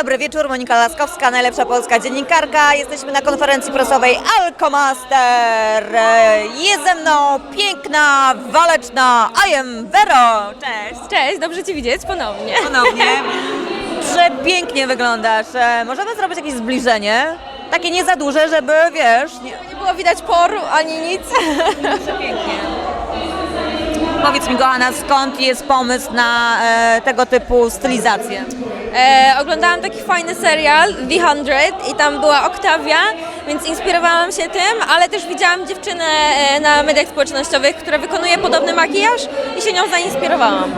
dobry wieczór, Monika Laskowska, najlepsza polska dziennikarka. Jesteśmy na konferencji prasowej Alkomaster. Jest ze mną piękna, waleczna I am Vero. Cześć. Cześć, dobrze Cię widzieć ponownie. Ponownie. Przepięknie wyglądasz. E, Możemy zrobić jakieś zbliżenie? Takie nie za duże, żeby, wiesz... Nie... Nie było widać poru ani nic. Przepięknie. Powiedz mi, kochana, skąd jest pomysł na e, tego typu stylizację? E, oglądałam taki fajny serial, The Hundred, i tam była Oktawia, więc inspirowałam się tym, ale też widziałam dziewczynę e, na mediach społecznościowych, która wykonuje podobny makijaż i się nią zainspirowałam.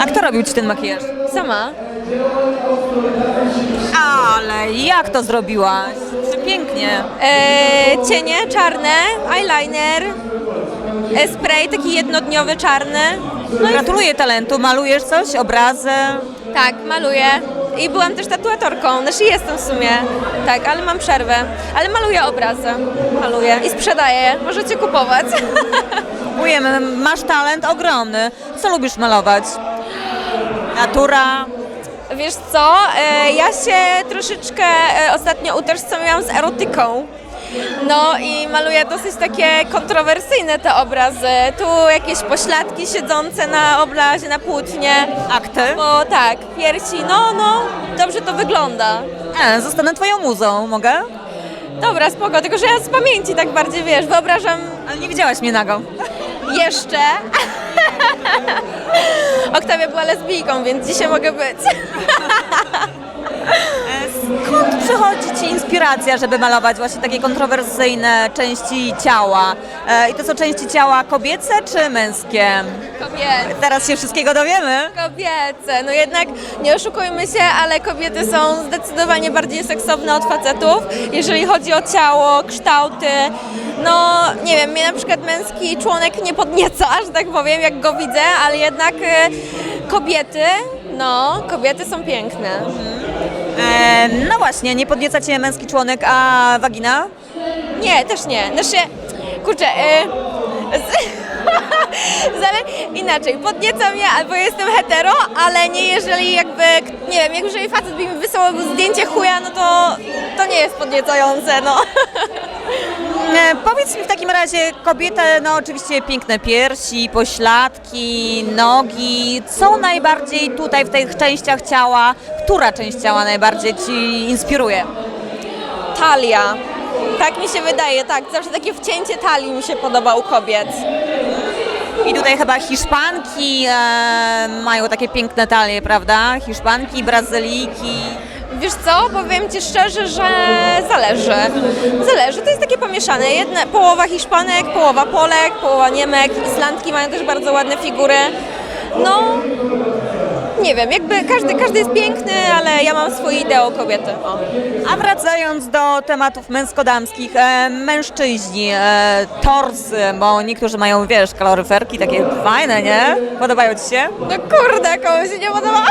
A kto robił Ci ten makijaż? Sama. Ale jak to zrobiłaś? Przepięknie. E, cienie czarne, eyeliner, spray taki jednodniowy czarny. No Gratuluję talentu. Malujesz coś? Obrazy? Tak, maluję. I byłam też tatuatorką, znaczy jestem w sumie, tak, ale mam przerwę. Ale maluję obrazy, maluję i sprzedaję, możecie kupować. Kupujemy. Masz talent ogromny. Co lubisz malować? Natura? Wiesz co, e, ja się troszeczkę e, ostatnio utożsamiłam z erotyką. No i maluję dosyć takie kontrowersyjne te obrazy. Tu jakieś pośladki siedzące na obrazie, na płótnie. Akty? Bo tak, piersi, no, no, dobrze to wygląda. E, zostanę twoją muzą. Mogę? Dobra, spoko, tylko że ja z pamięci tak bardziej, wiesz, wyobrażam Ale nie widziałaś mnie nago. Jeszcze. Oktawia była lesbijką, więc dzisiaj mogę być. Skąd przychodzi Ci inspiracja, żeby malować właśnie takie kontrowersyjne części ciała? E, I to są części ciała kobiece czy męskie? Kobiety. Teraz się wszystkiego dowiemy. Kobiece. No jednak nie oszukujmy się, ale kobiety są zdecydowanie bardziej seksowne od facetów, jeżeli chodzi o ciało, kształty. No, nie wiem, mnie na przykład męski członek nie podnieca, że tak powiem, jak go widzę, ale jednak e, kobiety, no, kobiety są piękne. E, no właśnie, nie podnieca Cię męski członek, a wagina? Nie, też nie. Znaczy, kurczę, yy, zale, inaczej, podnieca mnie, albo jestem hetero, ale nie jeżeli jakby, nie wiem, jak jeżeli facet by mi wysłał zdjęcie chuja, no to, to nie jest podniecające, no. E, powiedz mi w takim razie, kobiety, no oczywiście piękne piersi, pośladki, nogi. Co najbardziej tutaj w tych częściach ciała, która część ciała najbardziej Ci inspiruje? Talia. Tak mi się wydaje, tak. Zawsze takie wcięcie talii mi się podoba u kobiet. I tutaj chyba Hiszpanki e, mają takie piękne talie, prawda? Hiszpanki, Brazylijki. Wiesz co, powiem Ci szczerze, że zależy. Zależy, to jest takie pomieszane. Połowa Hiszpanek, połowa Polek, połowa Niemek, Islandki mają też bardzo ładne figury. No, nie wiem, jakby każdy, każdy jest piękny, ale ja mam swój ideał kobiety. O. A wracając do tematów męsko-damskich, e, mężczyźni, e, torsy, bo niektórzy mają, wiesz, kaloryferki takie fajne, nie? Podobają Ci się? No kurde, komuś się nie podoba.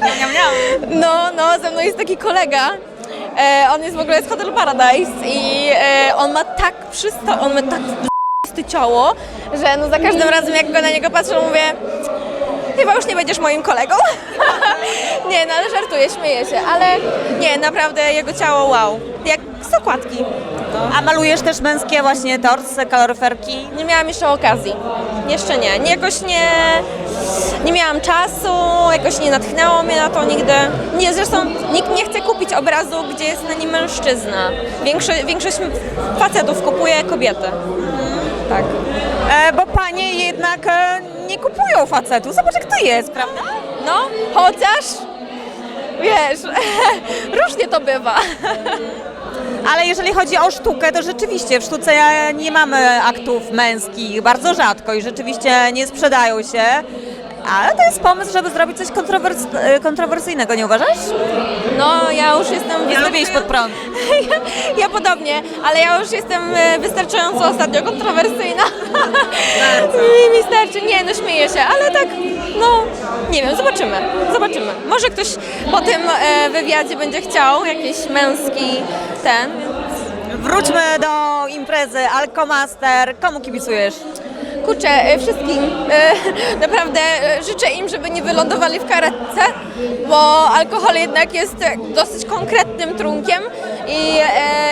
Miam, miam. No, no, ze mną jest taki kolega. E, on jest w ogóle z Hotel Paradise i e, on ma tak przysta... on ma tak ciało, że no za każdym razem jak go na niego patrzę, mówię chyba już nie będziesz moim kolegą. nie, no ale żartuję, śmieję się, ale nie, naprawdę jego ciało wow, jak z okładki. A malujesz też męskie właśnie torsy, kaloryferki? Nie miałam jeszcze okazji. Jeszcze nie. nie jakoś nie, nie miałam czasu, jakoś nie natchnęło mnie na to nigdy. Nie, zresztą nikt nie chce kupić obrazu, gdzie jest na nim mężczyzna. Większość, większość facetów kupuje kobiety. Tak. E, bo panie jednak e, nie kupują facetów. Zobacz jak to jest, prawda? No, chociaż wiesz, różnie to bywa. Ale jeżeli chodzi o sztukę, to rzeczywiście w sztuce nie mamy aktów męskich, bardzo rzadko i rzeczywiście nie sprzedają się. Ale to jest pomysł, żeby zrobić coś kontrowers e, kontrowersyjnego, nie uważasz? No, ja już jestem Ja lubię iść pod prąd. ja, ja podobnie, ale ja już jestem e, wystarczająco ostatnio kontrowersyjna. Mi, mi starczy. Nie, no śmieję się, ale tak, no, nie wiem, zobaczymy, zobaczymy. Może ktoś po tym e, wywiadzie będzie chciał jakiś męski ten. Wróćmy do imprezy Alkomaster. Komu kibicujesz? Kurczę, e, wszystkim e, naprawdę e, życzę im, żeby nie wylądowali w karetce, bo alkohol jednak jest dosyć konkretnym trunkiem i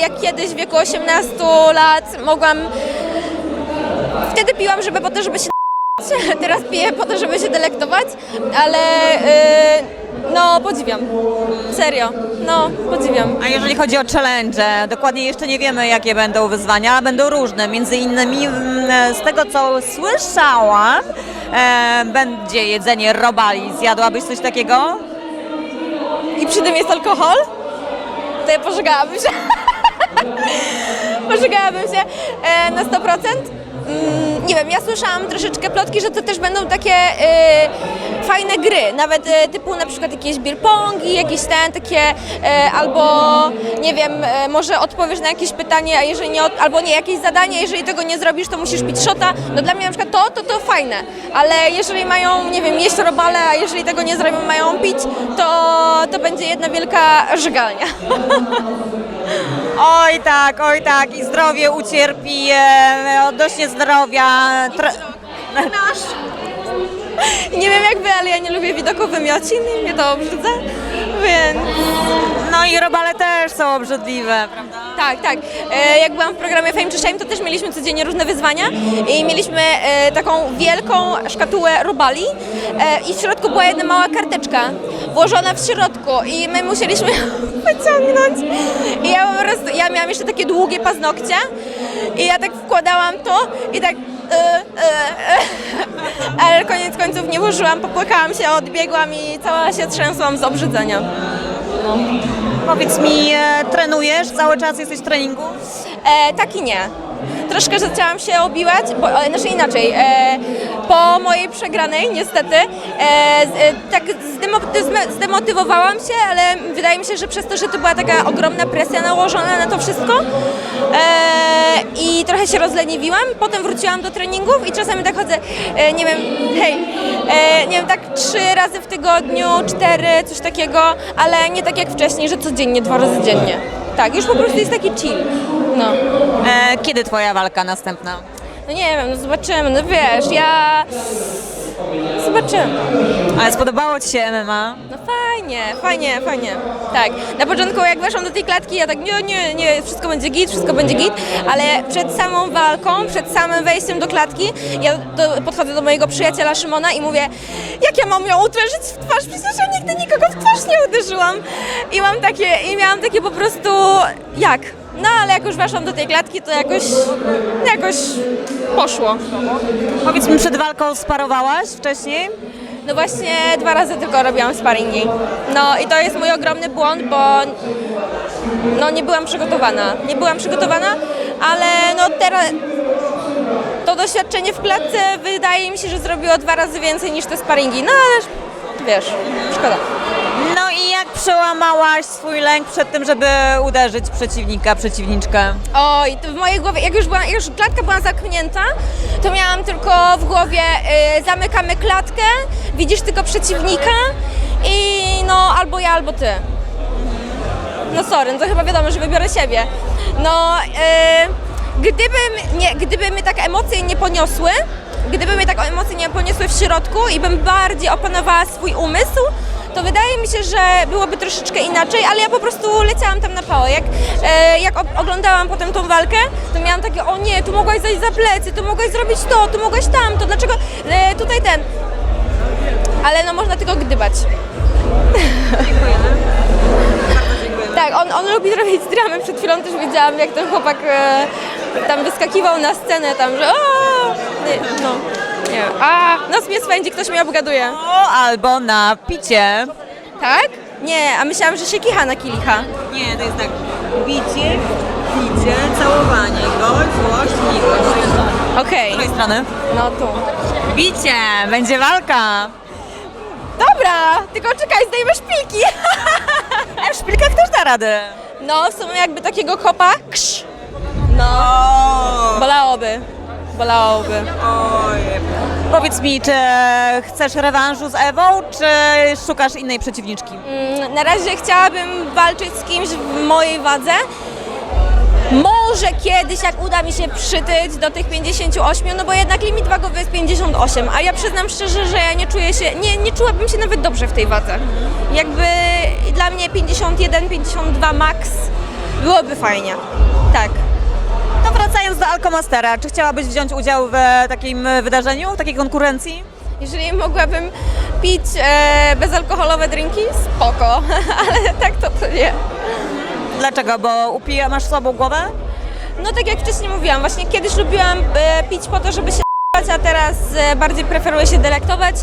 jak kiedyś w wieku 18 lat mogłam, wtedy piłam, żeby po to, żeby się teraz piję po to, żeby się delektować, ale no podziwiam, serio, no podziwiam. A jeżeli chodzi o challenge, dokładnie jeszcze nie wiemy, jakie będą wyzwania, ale będą różne. Między innymi mm, z tego, co słyszałam, e, będzie jedzenie robali. Zjadłabyś coś takiego? i przy tym jest alkohol, to ja pożegałabym się. pożegałabym się e, na 100%. Mm, nie wiem, ja słyszałam troszeczkę plotki, że to też będą takie e, fajne gry, nawet e, typu na przykład jakieś beer pongi, jakieś ten, takie e, albo nie wiem, e, może odpowiesz na jakieś pytanie, a jeżeli nie, albo nie, jakieś zadanie, jeżeli tego nie zrobisz, to musisz pić szota. No dla mnie na przykład to, to, to fajne, ale jeżeli mają, nie wiem, jeść robale, a jeżeli tego nie zrobią, mają pić, to, to będzie jedna wielka żygalnia. Oj tak, oj tak. I zdrowie ucierpi, odnośnie zdrowia. Tre- Nasz. Nie wiem jak wy, ale ja nie lubię widoku wymiocin i mnie to obrzydza, więc... No i robale też są obrzydliwe, prawda? Tak, tak. E, jak byłam w programie Fame czy Shame, to też mieliśmy codziennie różne wyzwania i mieliśmy e, taką wielką szkatułę robali e, i w środku była jedna mała karteczka włożona w środku i my musieliśmy ją wyciągnąć. I ja po prostu, ja miałam jeszcze takie długie paznokcie i ja tak wkładałam to i tak... Ale koniec końców nie włożyłam, popłakałam się, odbiegłam i cała się trzęsłam z obrzydzenia. Powiedz mi, e, trenujesz? Cały czas jesteś w treningu? E, tak i nie. Troszkę zaczęłam się obiłać, bo, e, znaczy inaczej, e, po mojej przegranej niestety, e, z, e, tak zdemo- zdemotywowałam się, ale wydaje mi się, że przez to, że to była taka ogromna presja nałożona na to wszystko e, i trochę się rozleniwiłam, potem wróciłam do treningów i czasami tak chodzę, e, nie wiem, hej, e, nie wiem, tak trzy razy w tygodniu, cztery, coś takiego, ale nie tak jak wcześniej, że codziennie, dwa razy dziennie. Tak, już po prostu jest taki chill. No. E, kiedy twoja walka następna? No nie wiem, no zobaczymy, no wiesz, ja... Zobaczymy. Ale spodobało ci się MMA? No fajnie, fajnie, fajnie. Tak, na początku jak weszłam do tej klatki, ja tak nie, nie, nie, wszystko będzie git, wszystko będzie git, ale przed samą walką, przed samym wejściem do klatki, ja do, podchodzę do mojego przyjaciela Szymona i mówię, jak ja mam ją uderzyć w twarz, przecież ja nigdy nikogo w twarz nie uderzyłam. I mam takie, i miałam takie po prostu, jak? No ale jak już weszłam do tej klatki, to jakoś, jakoś poszło. Powiedz mi, przed walką sparowałaś wcześniej? No właśnie dwa razy tylko robiłam sparingi. No i to jest mój ogromny błąd, bo no nie byłam przygotowana. Nie byłam przygotowana, ale no teraz to doświadczenie w klatce wydaje mi się, że zrobiło dwa razy więcej niż te sparingi. No ale wiesz, szkoda. Przełamałaś swój lęk przed tym, żeby uderzyć przeciwnika, przeciwniczkę? Oj, to w mojej głowie, jak już, była, już klatka była zamknięta, to miałam tylko w głowie y, zamykamy klatkę, widzisz tylko przeciwnika i no albo ja, albo ty. No sorry, no to chyba wiadomo, że wybiorę siebie. No, y, nie, gdyby mnie tak emocje nie poniosły, gdyby mnie tak emocje nie poniosły w środku i bym bardziej opanowała swój umysł, to wydaje mi się, że byłoby troszeczkę inaczej, ale ja po prostu leciałam tam na pałę. Jak, e, jak oglądałam potem tą walkę, to miałam takie, o nie, tu mogłaś zajść za plecy, tu mogłaś zrobić to, tu mogłaś tamto, dlaczego e, tutaj ten. Ale no można tylko gdybać. Tak, on, on lubi robić dramy. Przed chwilą też widziałam, jak ten chłopak e, tam wyskakiwał na scenę, tam, że nie, no, nie wiem, a, nos mnie swędzi, ktoś mnie obgaduje. O, albo na picie. Tak? Nie, a myślałam, że się kicha na kielicha. Nie, to jest tak. Bicie, picie, całowanie, gość, złość, miłość. Okej, Z której strony? no tu. Bicie, będzie walka. Dobra, tylko czekaj, zdejmę szpilki. A w szpilkach też da radę. No, w sumie jakby takiego kopa, ksz. No, O, bolałoby, bolałoby. oj. Powiedz mi, czy chcesz rewanżu z Ewą, czy szukasz innej przeciwniczki? Mm, Na razie chciałabym walczyć z kimś w mojej wadze. Może kiedyś, jak uda mi się przytyć do tych 58, no bo jednak limit wagowy jest 58, a ja przyznam szczerze, że ja nie czuję się, nie, nie czułabym się nawet dobrze w tej wadze. Jakby dla mnie 51, 52 max byłoby fajnie. Tak. Wracając do Alkomastera, czy chciałabyś wziąć udział w e, takim e, wydarzeniu, w takiej konkurencji? Jeżeli mogłabym pić e, bezalkoholowe drinki, spoko, ale tak to, to nie. Dlaczego? Bo upija, masz słabą głowę? No tak jak wcześniej mówiłam, właśnie kiedyś lubiłam e, pić po to, żeby się a teraz e, bardziej preferuję się delektować.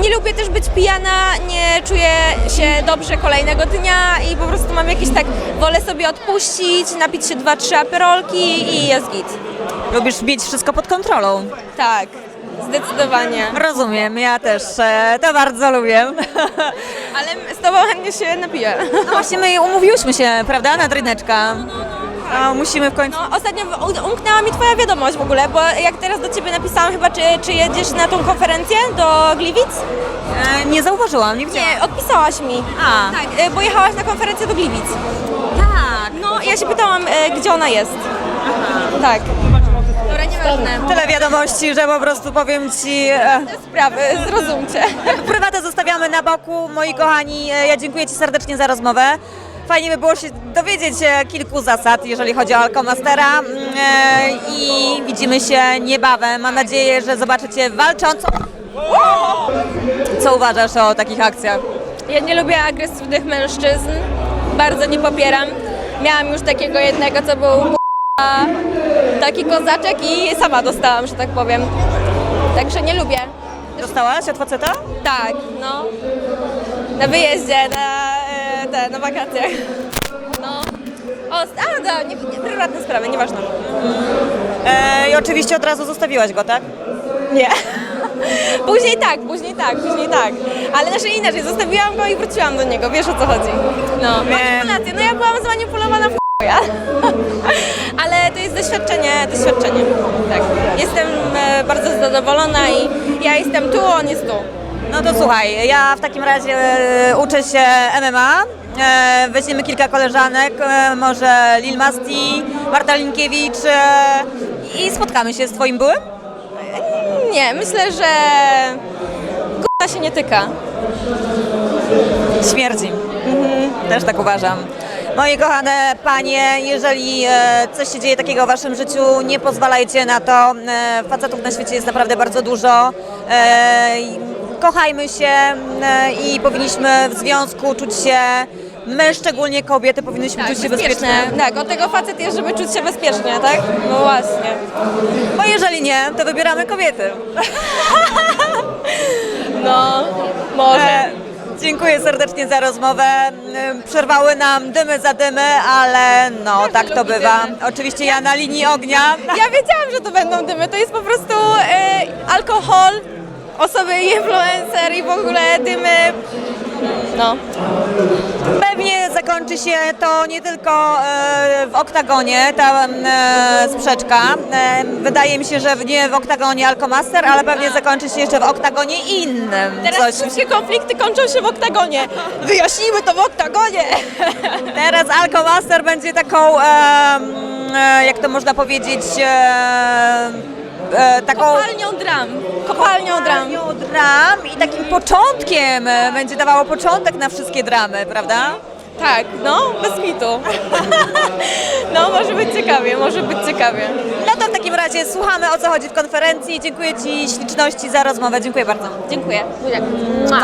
Nie lubię też być pijana, nie czuję się dobrze kolejnego dnia i po prostu mam jakiś tak, wolę sobie odpuścić, napić się dwa, trzy aperolki i jest git. Lubisz mieć wszystko pod kontrolą. Tak, zdecydowanie. Rozumiem, ja też e, to bardzo lubię. Ale z tobą chętnie się napiję. No właśnie my umówiłyśmy się, prawda, na dryneczka. A musimy w końcu... No, ostatnio umknęła mi twoja wiadomość w ogóle, bo jak teraz do ciebie napisałam chyba, czy, czy jedziesz na tą konferencję do Gliwic? E, nie zauważyłam, nie widziałam. Nie, odpisałaś mi. A. Tak, e, bo jechałaś na konferencję do Gliwic. Tak. No, ja się pytałam, e, gdzie ona jest. Tak. Dobra, nieważne. Tyle wiadomości, że po prostu powiem Ci... E, Sprawy, zrozumcie. Prywatę zostawiamy na boku. Moi kochani, e, ja dziękuję Ci serdecznie za rozmowę. Fajnie by było się dowiedzieć e, kilku zasad, jeżeli chodzi o Alkomastera Mm, e, i widzimy się niebawem. Mam nadzieję, że zobaczycie walczącą. Co uważasz o takich akcjach? Ja nie lubię agresywnych mężczyzn. Bardzo nie popieram. Miałam już takiego jednego, co był taki kozaczek i sama dostałam, że tak powiem. Także nie lubię. Dostałaś od faceta? Tak, no. Na wyjeździe, na, te, na wakacjach. No. O, a, da, nie, nie, prywatne sprawy, nieważne. E, I oczywiście od razu zostawiłaś go, tak? Nie. Później tak, później tak, później tak. Ale znaczy inaczej, zostawiłam go i wróciłam do niego, wiesz o co chodzi. No, manipulacje. No ja byłam zmanipulowana w ja. Ale to jest doświadczenie, doświadczenie. Tak. Jestem e, bardzo zadowolona i ja jestem tu, on jest tu. No to słuchaj, ja w takim razie e, uczę się MMA. E, weźmiemy kilka koleżanek, e, może Lil Masti, Marta Linkiewicz e, i spotkamy się z Twoim byłym? Nie, myślę, że k***a się nie tyka. Śmierdzi. Mhm, też tak uważam. Moje kochane panie, jeżeli e, coś się dzieje takiego w waszym życiu, nie pozwalajcie na to. E, facetów na świecie jest naprawdę bardzo dużo. E, i kochajmy się e, i powinniśmy w związku czuć się, my szczególnie kobiety powinnyśmy czuć się bezpieczne. Tak, od tego facet jest, żeby czuć się bezpiecznie, tak? No właśnie. Bo jeżeli nie, to wybieramy kobiety. No, może. E, dziękuję serdecznie za rozmowę. E, Przerwały nam dymy za dymy, ale no tak to bywa. Oczywiście ja na linii ognia. Ja wiedziałam, że to będą dymy. To jest po prostu e, alkohol, osoby influencer i w ogóle dymy. No. Pewnie zakończy się to nie tylko e, w oktagonie, ta e, sprzeczka. E, Wydaje mi się, że nie w oktagonie Alkomaster, ale pewnie zakończy się jeszcze w oktagonie innym. Teraz Coś. wszystkie konflikty kończą się w oktagonie. Wyjaśnijmy to w oktagonie. Teraz Alkomaster będzie taką, jak to można powiedzieć, e, taką... Kopalnią dram. Kopalnią dram. Kopalnią dram i takim początkiem e, będzie dawało początek na wszystkie dramy, prawda? Tak, no, bez mitu. No, może być ciekawie, może być ciekawie. No to w takim razie słuchamy o co chodzi w konferencji. Dziękuję Ci śliczności za rozmowę. Dziękuję bardzo. Dziękuję. Buziak. Pa.